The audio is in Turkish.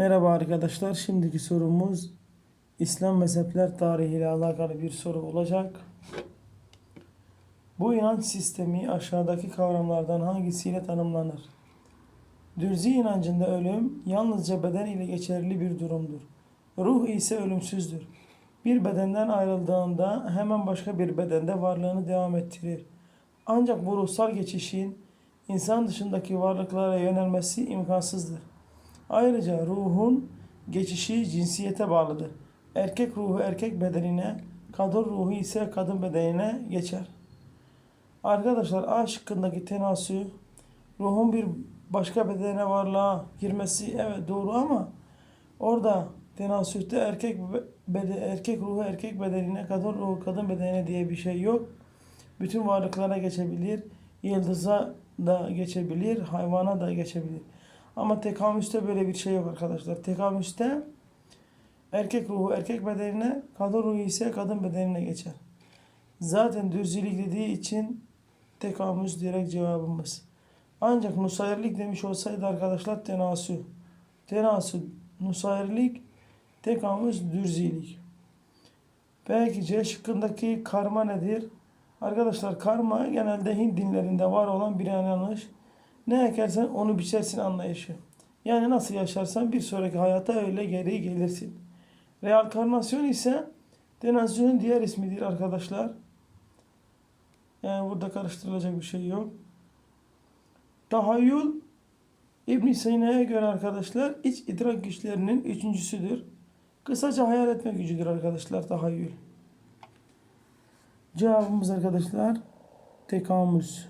Merhaba arkadaşlar. Şimdiki sorumuz İslam mezhepler tarihiyle alakalı bir soru olacak. Bu inanç sistemi aşağıdaki kavramlardan hangisiyle tanımlanır? Dürzi inancında ölüm yalnızca beden ile geçerli bir durumdur. Ruh ise ölümsüzdür. Bir bedenden ayrıldığında hemen başka bir bedende varlığını devam ettirir. Ancak bu ruhsal geçişin insan dışındaki varlıklara yönelmesi imkansızdır. Ayrıca ruhun geçişi cinsiyete bağlıdır. Erkek ruhu erkek bedenine, kadın ruhu ise kadın bedenine geçer. Arkadaşlar A şıkkındaki ruhun bir başka bedene varlığa girmesi evet doğru ama orada tenasühte erkek be- bede, erkek ruhu erkek bedenine, kadın ruhu kadın bedenine diye bir şey yok. Bütün varlıklara geçebilir. Yıldıza da geçebilir, hayvana da geçebilir. Ama tekamüste böyle bir şey yok arkadaşlar. Tekamüste erkek ruhu erkek bedenine, kadın ruhu ise kadın bedenine geçer. Zaten dürzilik dediği için tekamüs direkt cevabımız. Ancak nusayirlik demiş olsaydı arkadaşlar tenasü. Tenasü, nusayirlik, tekamüs, dürzilik. Peki C şıkkındaki karma nedir? Arkadaşlar karma genelde Hint dinlerinde var olan bir inanış. Ne ekersen onu biçersin anlayışı. Yani nasıl yaşarsan bir sonraki hayata öyle geri gelirsin. Reenkarnasyon ise tenazzülün diğer ismidir arkadaşlar. Yani burada karıştırılacak bir şey yok. Tahayyül İbn Sina'ya göre arkadaşlar iç idrak güçlerinin üçüncüsüdür. Kısaca hayal etme gücüdür arkadaşlar tahayyül. Cevabımız arkadaşlar tekamüs.